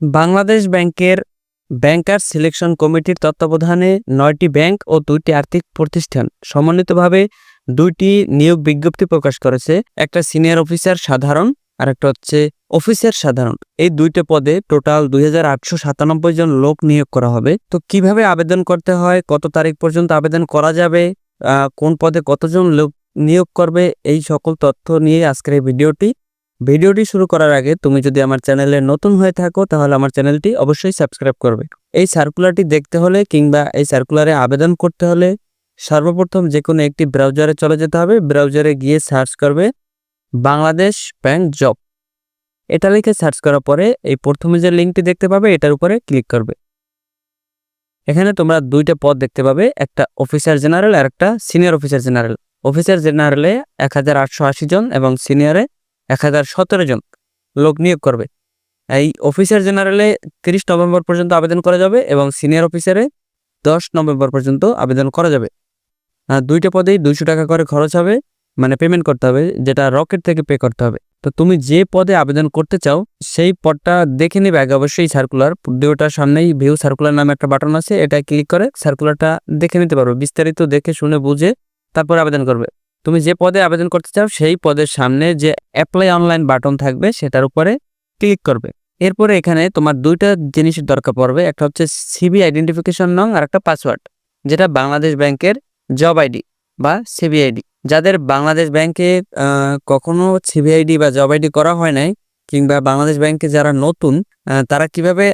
বাংলাদেশ ব্যাংকের ব্যাংকার সিলেকশন কমিটির তত্ত্বাবধানে নয়টি ব্যাংক ও দুইটি আর্থিক প্রতিষ্ঠান সমন্বিতভাবে দুইটি নিয়োগ বিজ্ঞপ্তি প্রকাশ করেছে। একটা সিনিয়র অফিসার সাধারণ আর একটা হচ্ছে অফিসার সাধারণ। এই দুইটা পদে টোটাল দুই জন লোক নিয়োগ করা হবে। তো কীভাবে আবেদন করতে হয়? কত তারিখ পর্যন্ত আবেদন করা যাবে? কোন পদে কতজন লোক নিয়োগ করবে? এই সকল তথ্য নিয়ে আজকের এই ভিডিওটি ভিডিওটি শুরু করার আগে তুমি যদি আমার চ্যানেলে নতুন হয়ে থাকো, তাহলে আমার চ্যানেলটি অবশ্যই সাবস্ক্রাইব করবে। এই সার্কুলারটি দেখতে হলে কিংবা এই সার্কুলারে আবেদন করতে হলে সর্বপ্রথম যে কোনো একটি ব্রাউজারে চলে যেতে হবে। ব্রাউজারে গিয়ে সার্চ করবে বাংলাদেশ ব্যাংক জব। এটা লিখে সার্চ করার পরে এই প্রথমে যে লিঙ্কটি দেখতে পাবে, এটার উপরে ক্লিক করবে। এখানে তোমরা দুইটা পদ দেখতে পাবে, একটা অফিসার জেনারেল আর একটা সিনিয়র অফিসার জেনারেল। অফিসার জেনারেলে এক হাজার আটশো আশি জন এবং সিনিয়রে এক হাজার সতেরো জন লোক নিয়োগ করবে। এই অফিসার জেনারেলে তিরিশ নভেম্বর পর্যন্ত আবেদন করা যাবে এবং সিনিয়র অফিসারে দশ নভেম্বর পর্যন্ত আবেদন করা যাবে। দুইটা পদেই দুইশো টাকা করে খরচ হবে মানে পেমেন্ট করতে হবে, যেটা রকেট থেকে পে করতে হবে। তো তুমি যে পদে আবেদন করতে চাও, সেই পদটা দেখে নিবে আগে অবশ্যই সার্কুলার ভিডিওটার সামনেই ভিউ সার্কুলার নামে একটা বাটন আছে, এটা ক্লিক করে সার্কুলারটা দেখে নিতে পারবে। বিস্তারিত দেখে শুনে বুঝে তারপর আবেদন করবে। তুমি যে পদে আবেদন করতে চাও, সেই পদের সামনে যে অ্যাপ্লাই অনলাইন বাটন থাকবে, সেটার উপরে ক্লিক করবে। এরপরে এখানে তোমার দুইটা জিনিসের দরকার পড়বে। একটা হচ্ছে সিবি আইডেন্টিফিকেশন নং আর একটা পাসওয়ার্ড যেটা বাংলাদেশ ব্যাংকের জব আইডি বা সিবি আইডি যাদের বাংলাদেশ ব্যাংকে কখনো সিবি আইডি বা জব আইডি করা হয় নাই, কিংবা বাংলাদেশ ব্যাংকে যারা নতুন তারা কীভাবে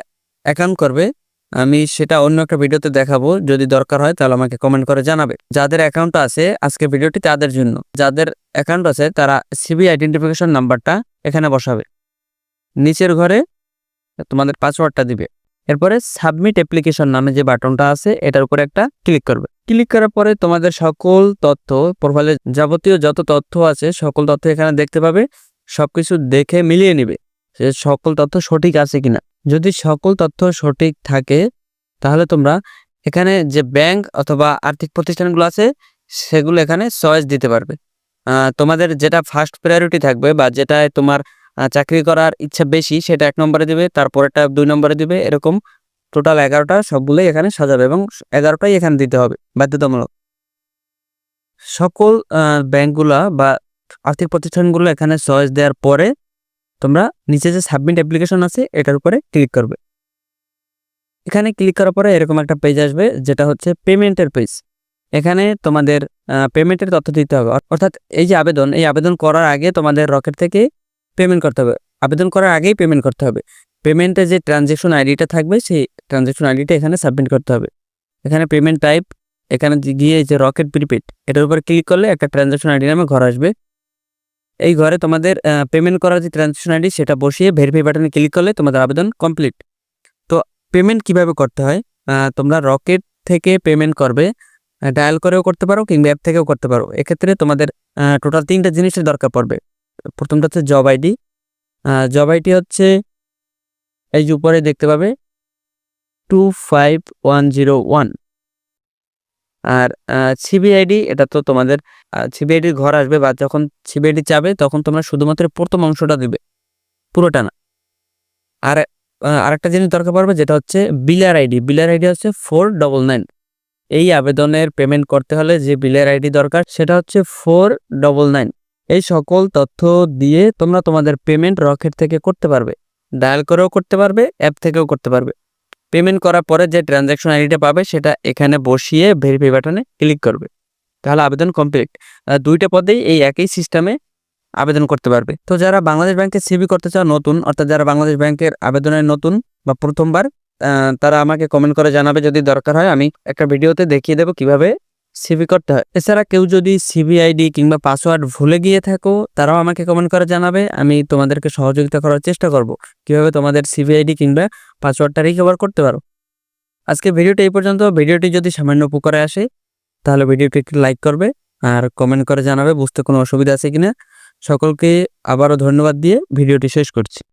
অ্যাকাউন্ট করবে আমি সেটা অন্য একটা ভিডিওতে দেখাবো। যদি দরকার হয় তাহলে আমাকে কমেন্ট করে জানাবে। যাদের অ্যাকাউন্ট আছে আজকে ভিডিওটি তাদের জন্য। যাদের অ্যাকাউন্ট আছে তারা সিবি আইডেন্টিফিকেশন নাম্বারটা এখানে বসাবে। নিচের ঘরে তোমাদের পাসওয়ার্ডটা দিবে। এরপরে সাবমিট অ্যাপ্লিকেশন নামে যে বাটনটা আছে এটার উপরে একটা ক্লিক করবে। ক্লিক করার পরে তোমাদের সকল তথ্য প্রোফাইলে যাবতীয় যত তথ্য আছে সকল তথ্য এখানে দেখতে পাবে। সবকিছু দেখে মিলিয়ে নিবে। যে সকল তথ্য সঠিক আছে কিনা। যদি সকল তথ্য সঠিক থাকে, তাহলে তোমরা এখানে যে ব্যাংক অথবা আর্থিক প্রতিষ্ঠানগুলো আছে, সেগুলো এখানে চয়েস দিতে পারবে। তোমাদের যেটা ফার্স্ট প্রায়োরিটি থাকবে বা যেটায় তোমার চাকরি করার ইচ্ছা বেশি, সেটা এক নম্বরে দিবে তারপরেটা দুই নম্বরে দিবে, এরকম টোটাল এগারোটা সবগুলোই এখানে সাজাবে এবং এগারোটাই এখানে দিতে হবে, বাধ্যতামূলক। সকল ব্যাংকগুলা বা আর্থিক প্রতিষ্ঠানগুলো এখানে চয়েস দেওয়ার পরে তোমরা নিচে যে সাবমিট অ্যাপ্লিকেশন আছে, এটার উপরে ক্লিক করবে। এখানে ক্লিক করার পরে এরকম একটা পেজ আসবে, যেটা হচ্ছে পেমেন্টের পেজ এখানে তোমাদের পেমেন্টের তথ্য দিতে হবে। অর্থাৎ এই যে আবেদন, এই আবেদন করার আগে তোমাদের রকেট থেকে পেমেন্ট করতে হবে। আবেদন করার আগেই পেমেন্ট করতে হবে। পেমেন্টে যে ট্রানজেকশন আইডিটা থাকবে, সেই ট্রানজেকশন আইডিটা এখানে সাবমিট করতে হবে। এখানে পেমেন্ট টাইপ এখানে গিয়ে যে রকেট প্রিপেড এটার উপর ক্লিক করলে একটা ট্রানজেকশন আইডি নামে ঘর আসবে। এই ঘরে তোমাদের পেমেন্ট করার যে ট্রানজেকশন আইডি সেটা বসিয়ে ভেরিফাই বাটনে ক্লিক করলে তোমাদের আবেদন কমপ্লিট তো পেমেন্ট কীভাবে করতে হয়? তোমরা রকেট থেকে পেমেন্ট করবে ডায়াল করেও করতে পারো কিংবা অ্যাপ থেকেও করতে পারো। এক্ষেত্রে তোমাদের টোটাল তিনটা জিনিসের দরকার পড়বে। প্রথমটা হচ্ছে জব আইডি জব আইডি হচ্ছে এই যে উপরে দেখতে পাবে two five one zero one আর সিবিআইডি এটা তো তোমাদের সিবিআইডির ঘর আসবে বা যখন সিবিআইডি চাবে তখন তোমরা শুধুমাত্র প্রথম অংশটা দিবে, পুরোটা না। আর আরেকটা জিনিস দরকার পড়বে যেটা হচ্ছে বিলার আইডি বিলার আইডি হচ্ছে ফোর ডবল নাইন এই আবেদনের পেমেন্ট করতে হলে যে বিলের আইডি দরকার সেটা হচ্ছে ফোর ডবল নাইন এই সকল তথ্য দিয়ে তোমরা তোমাদের পেমেন্ট রকেট থেকে করতে পারবে। ডায়াল করেও করতে পারবে অ্যাপ থেকেও করতে পারবে। পেমেন্ট করার পরে যে ট্রানজ্যাকশন আইডিটা পাবে, সেটা এখানে বসিয়ে ভেরিফাই বাটনে ক্লিক করবে। তাহলে আবেদন কমপ্লিট দুইটা পদেই এই একই সিস্টেমে আবেদন করতে পারবে। তো যারা বাংলাদেশ ব্যাংকে সিবি করতে চাও, নতুন, অর্থাৎ যারা বাংলাদেশ ব্যাংকের আবেদনের নতুন বা প্রথমবার তারা আমাকে কমেন্ট করে জানাবে যদি দরকার হয়। আমি একটা ভিডিওতে দেখিয়ে দেবো কীভাবে সিভি করতে হয়। এছাড়া কেউ যদি সিভি আইডি কিংবা পাসওয়ার্ড ভুলে গিয়ে থাকো, তারাও আমাকে কমেন্ট করে জানাবে, আমি তোমাদেরকে সহযোগিতা করার চেষ্টা করব। কীভাবে তোমাদের সিভি আইডি কিংবা পাসওয়ার্ডটা রিকভার করতে পারো? আজকে ভিডিওটি এই পর্যন্ত। ভিডিওটি যদি সামান্য উপকারে আসে, তাহলে ভিডিওটি একটু লাইক করবে আর কমেন্ট করে জানাবে বুঝতে কোনো অসুবিধা আছে কিনা। সকলকে আবারও ধন্যবাদ দিয়ে ভিডিওটি শেষ করছি।